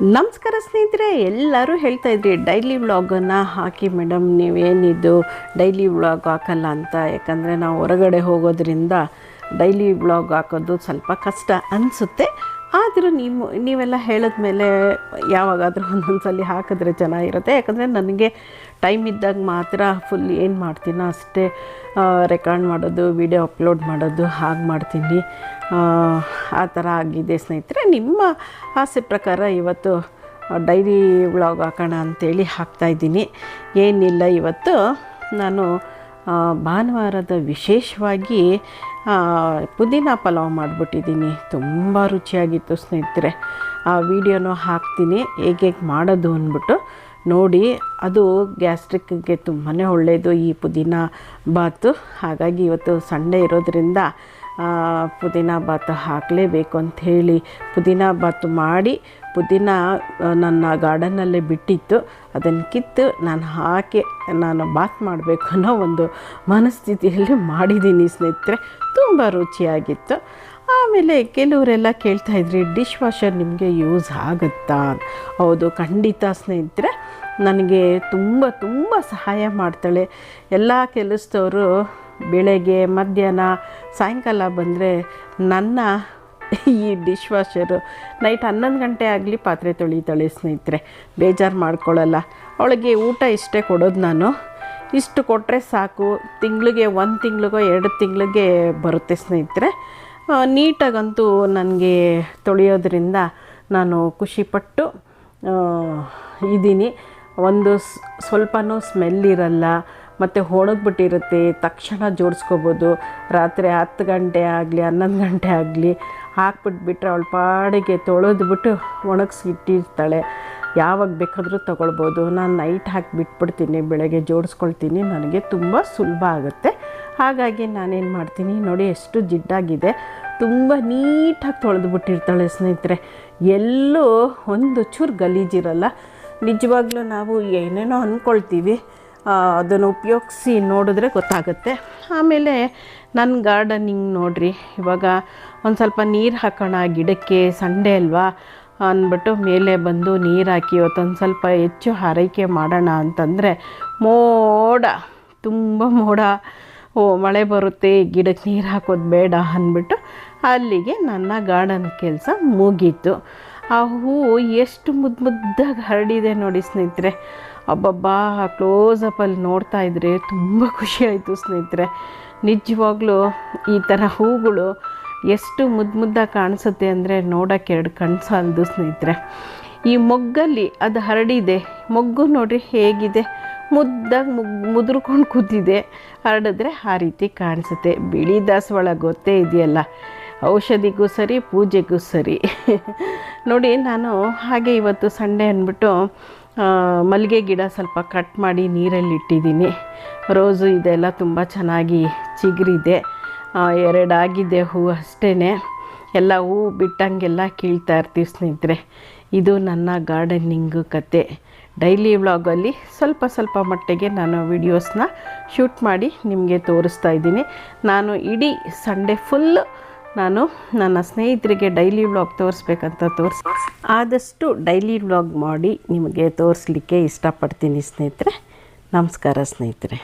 ನಮಸ್ಕಾರ ಸ್ನೇಹಿತರೆ, ಎಲ್ಲರೂ ಹೇಳ್ತಾ ಇದ್ರಿ ಡೈಲಿ ವ್ಲಾಗನ್ನು ಹಾಕಿ ಮೇಡಮ್ ನೀವೇನಿದ್ದು ಡೈಲಿ ವ್ಲಾಗ್ ಹಾಕಲ್ಲ ಅಂತ. ಯಾಕಂದರೆ ನಾವು ಹೊರಗಡೆ ಹೋಗೋದ್ರಿಂದ ಡೈಲಿ ವ್ಲಾಗ್ ಹಾಕೋದು ಸ್ವಲ್ಪ ಕಷ್ಟ ಅನಿಸುತ್ತೆ. ಆದರೂ ನೀವು ನೀವೆಲ್ಲ ಹೇಳಿದ್ಮೇಲೆ ಯಾವಾಗಾದರೂ ಒಂದೊಂದು ಸಲ ಹಾಕಿದ್ರೆ ಚೆನ್ನಾಗಿರುತ್ತೆ. ಯಾಕಂದರೆ ನನಗೆ ಟೈಮ್ ಇದ್ದಾಗ ಮಾತ್ರ ಫುಲ್ ಏನು ಮಾಡ್ತೀನೋ ಅಷ್ಟೇ ರೆಕಾರ್ಡ್ ಮಾಡೋದು ವಿಡಿಯೋ ಅಪ್ಲೋಡ್ ಮಾಡೋದು ಹಾಗೆ ಮಾಡ್ತೀನಿ. ಆ, ಥರ ಆಗಿದೆ ಸ್ನೇಹಿತರೆ. ನಿಮ್ಮ ಆಸೆ ಪ್ರಕಾರ ಇವತ್ತು ಡೈರಿ ವ್ಲಾಗ್ ಹಾಕೋಣ ಅಂತೇಳಿ ಹಾಕ್ತಾಯಿದ್ದೀನಿ ಏನಿಲ್ಲ ಇವತ್ತು ನಾನು ಭಾನುವಾರದ ವಿಶೇಷವಾಗಿ ಪುದೀನ ಪಲಾವ್ ಮಾಡಿಬಿಟ್ಟಿದ್ದೀನಿ. ತುಂಬ ರುಚಿಯಾಗಿತ್ತು ಸ್ನೇಹಿತರೆ. ಆ ವಿಡಿಯೋನೂ ಹಾಕ್ತೀನಿ. ಹೇಗೆ ಹೇಗೆ ಮಾಡೋದು ಅಂದ್ಬಿಟ್ಟು ನೋಡಿ. ಅದು ಗ್ಯಾಸ್ಟ್ರಿಕ್ಗೆ ತುಂಬಾ ಒಳ್ಳೆಯದು ಈ ಪುದೀನ ಬಾತು. ಹಾಗಾಗಿ ಇವತ್ತು ಸಂಡೇ ಇರೋದ್ರಿಂದ ಪುದೀನ ಬಾತು ಹಾಕಲೇಬೇಕು ಅಂಥೇಳಿ ಪುದೀನ ಬಾತು ಮಾಡಿ ಪುದೀನ ನನ್ನ ಗಾರ್ಡನ್ನಲ್ಲೇ ಬಿಟ್ಟಿತ್ತು. ಅದನ್ನು ಕಿತ್ತು ನಾನು ಹಾಕಿ ನಾನು ಬಾತ್ ಮಾಡಬೇಕು ಅನ್ನೋ ಒಂದು ಮನಸ್ಥಿತಿಯಲ್ಲಿ ಮಾಡಿದ್ದೀನಿ ಸ್ನೇಹಿತರೆ. ತುಂಬ ರುಚಿಯಾಗಿತ್ತು. ಆಮೇಲೆ ಕೆಲವರೆಲ್ಲ ಕೇಳ್ತಾ ಇದ್ರಿ ಡಿಶ್ ವಾಷರ್ ನಿಮಗೆ ಯೂಸ್ ಆಗುತ್ತಾ? ಹೌದು, ಖಂಡಿತ ಸ್ನೇಹಿತರೆ. ನನಗೆ ತುಂಬ ತುಂಬ ಸಹಾಯ ಮಾಡ್ತಾಳೆ. ಎಲ್ಲ ಕೆಲಸದವರು ಬೆಳಗ್ಗೆ, ಮಧ್ಯಾಹ್ನ, ಸಾಯಂಕಾಲ ಬಂದರೆ ನನ್ನ ಈ ಡಿಶ್ ವಾಷರು ನೈಟ್ ಹನ್ನೊಂದು ಗಂಟೆ ಆಗಲಿ ಪಾತ್ರೆ ತೊಳಿತಾಳೆ ಸ್ನೇಹಿತರೆ. ಬೇಜಾರು ಮಾಡ್ಕೊಳ್ಳಲ್ಲ ಅವಳಿಗೆ ಊಟ ಇಷ್ಟೇ ಕೊಡೋದು ನಾನು. ಇಷ್ಟು ಕೊಟ್ಟರೆ ಸಾಕು. ತಿಂಗಳಿಗೆ ಒಂದು ತಿಂಗಳಿಗೋ ಎರಡು ತಿಂಗಳಿಗೆ ಬರುತ್ತೆ ಸ್ನೇಹಿತರೆ. ನೀಟಾಗಂತೂ ನನಗೆ ತೊಳೆಯೋದ್ರಿಂದ ನಾನು ಖುಷಿಪಟ್ಟು ಇದ್ದೀನಿ ಒಂದು ಸ್ವಲ್ಪನೂ ಸ್ಮೆಲ್ ಇರಲ್ಲ. ಮತ್ತು ಒಣಗ್ಬಿಟ್ಟಿರುತ್ತೆ ತಕ್ಷಣ ಜೋಡಿಸ್ಕೋಬೋದು. ರಾತ್ರಿ ಹತ್ತು ಗಂಟೆ ಆಗಲಿ, ಹನ್ನೊಂದು ಗಂಟೆ ಆಗಲಿ ಹಾಕ್ಬಿಟ್ಬಿಟ್ರೆ ಅವಳ ಪಾಡಿಗೆ ತೊಳೆದ್ಬಿಟ್ಟು ಒಣಗಿಸಿ ಇಟ್ಟಿರ್ತಾಳೆ ಯಾವಾಗ ಬೇಕಾದರೂ ತೊಗೊಳ್ಬೋದು. ನಾನು ನೈಟ್ ಹಾಕಿ ಬಿಟ್ಬಿಡ್ತೀನಿ, ಬೆಳಗ್ಗೆ ಜೋಡಿಸ್ಕೊಳ್ತೀನಿ, ನನಗೆ ತುಂಬ ಸುಲಭ ಆಗುತ್ತೆ. ಹಾಗಾಗಿ ನಾನೇನು ಮಾಡ್ತೀನಿ, ನೋಡಿ ಎಷ್ಟು ಜಿಡ್ಡಾಗಿದೆ. ತುಂಬ ನೀಟಾಗಿ ತೊಳೆದು ಬಿಟ್ಟಿರ್ತಾಳೆ ಸ್ನೇಹಿತರೆ. ಎಲ್ಲೂ ಒಂದು ಚೂರು ಗಲೀಜಿರಲ್ಲ. ನಿಜವಾಗ್ಲೂ ನಾವು ಏನೇನೋ ಅಂದ್ಕೊಳ್ತೀವಿ ಅದನ್ನು ಉಪಯೋಗಿಸಿ ನೋಡಿದ್ರೆ ಗೊತ್ತಾಗುತ್ತೆ. ಆಮೇಲೆ ನನ್ನ ಗಾರ್ಡನಿಂಗ್ ನೋಡ್ರಿ, ಇವಾಗ ಒಂದು ಸ್ವಲ್ಪ ನೀರು ಹಾಕೋಣ, ಗಿಡಕ್ಕೆ ಸಂಡೆ ಅಲ್ವಾ? ಅಂದ್ಬಿಟ್ಟು ಮೇಲೆ ಬಂದು ನೀರು ಹಾಕಿ ಇವತ್ತೊಂದು ಸ್ವಲ್ಪ ಹೆಚ್ಚು ಹಾರೈಕೆ ಮಾಡೋಣ ಅಂತಂದರೆ ಮೋಡ, ತುಂಬ ಮೋಡ. ಓ, ಮಳೆ ಬರುತ್ತೆ, ಗಿಡಕ್ಕೆ ನೀರು ಹಾಕೋದು ಬೇಡ ಅಂದ್ಬಿಟ್ಟು ಅಲ್ಲಿಗೆ ನನ್ನ ಗಾರ್ಡನ್ ಕೆಲಸ ಮುಗೀತು. ಆ ಹೂವು ಎಷ್ಟು ಮುದ್ದು ಮುದ್ದಾಗಿ ಹರಡಿದೆ ನೋಡಿ ಸ್ನೇಹಿತರೆ. ಅಬ್ಬಬ್ಬಾ ಕ್ಲೋಸಪ್ಪಲ್ಲಿ ನೋಡ್ತಾ ಇದ್ರೆ ತುಂಬ ಖುಷಿ ಆಯಿತು ಸ್ನೇಹಿತರೆ. ನಿಜವಾಗ್ಲೂ ಈ ಥರ ಹೂಗಳು ಎಷ್ಟು ಮುದ್ದು ಮುದ್ದಾಗಿ ಕಾಣಿಸುತ್ತೆ ಅಂದರೆ ನೋಡೋಕ್ಕೆ ಎರಡು ಕಣ್ಣು ಸಾಲದು ಸ್ನೇಹಿತರೆ. ಈ ಮೊಗ್ಗಲ್ಲಿ ಅದು ಹರಡಿದೆ. ಮೊಗ್ಗು ನೋಡಿರಿ ಹೇಗಿದೆ. ಮುದ್ದಾಗಿ ಮುಗ್ ಮುದುರ್ಕೊಂಡು ಕೂತಿದೆ. ಹರಡಿದ್ರೆ ಆ ರೀತಿ ಕಾಣಿಸುತ್ತೆ. ಬಿಳಿ ದಾಸವಾಳ ಗೊತ್ತೇ ಇದೆಯಲ್ಲ. ಔಷಧಿಗೂ ಸರಿ ಪೂಜೆಗೂ ಸರಿ. ನೋಡಿ ನಾನು ಹಾಗೆ ಇವತ್ತು ಸಂಡೇ ಅಂದ್ಬಿಟ್ಟು ಆ, ಮಲ್ಲಿಗೆ ಗಿಡ ಸ್ವಲ್ಪ ಕಟ್ ಮಾಡಿ ನೀರಲ್ಲಿ ಇಟ್ಟಿದ್ದೀನಿ. ರೋಸು ಇದೆಲ್ಲ ತುಂಬ ಚೆನ್ನಾಗಿ ಚಿಗುರಿದೆ. ಎರಡಾಗಿದೆ ಹೂವು ಅಷ್ಟೇ ಎಲ್ಲ ಹೂವು ಬಿಟ್ಟಂಗೆಲ್ಲ ಕೀಳ್ತಾ ಇರ್ತೀವಿ ಸ್ನೇಹಿತರೆ. ಇದು ನನ್ನ ಗಾರ್ಡನಿಂಗ್ ಕತೆ. ಡೈಲಿ ವ್ಲಾಗಲ್ಲಿ ಸ್ವಲ್ಪ ಸ್ವಲ್ಪ ಮಟ್ಟಿಗೆ ನಾನು ವಿಡಿಯೋಸ್ನ ಶೂಟ್ ಮಾಡಿ ನಿಮಗೆ ತೋರಿಸ್ತಾ ಇದ್ದೀನಿ. ನಾನು ಇಡೀ ಸಂಡೇ ಫುಲ್ಲು ನಾನು ನನ್ನ ಸ್ನೇಹಿತರಿಗೆ ಡೈಲಿ ವ್ಲಾಗ್ ತೋರಿಸ್ಬೇಕಂತ ತೋರಿಸ್ ಆದಷ್ಟು ಡೈಲಿ ವ್ಲಾಗ್ ಮಾಡಿ ನಿಮಗೆ ತೋರಿಸ್ಲಿಕ್ಕೆ ಇಷ್ಟಪಡ್ತೀನಿ ಸ್ನೇಹಿತರೆ. ನಮಸ್ಕಾರ ಸ್ನೇಹಿತರೆ.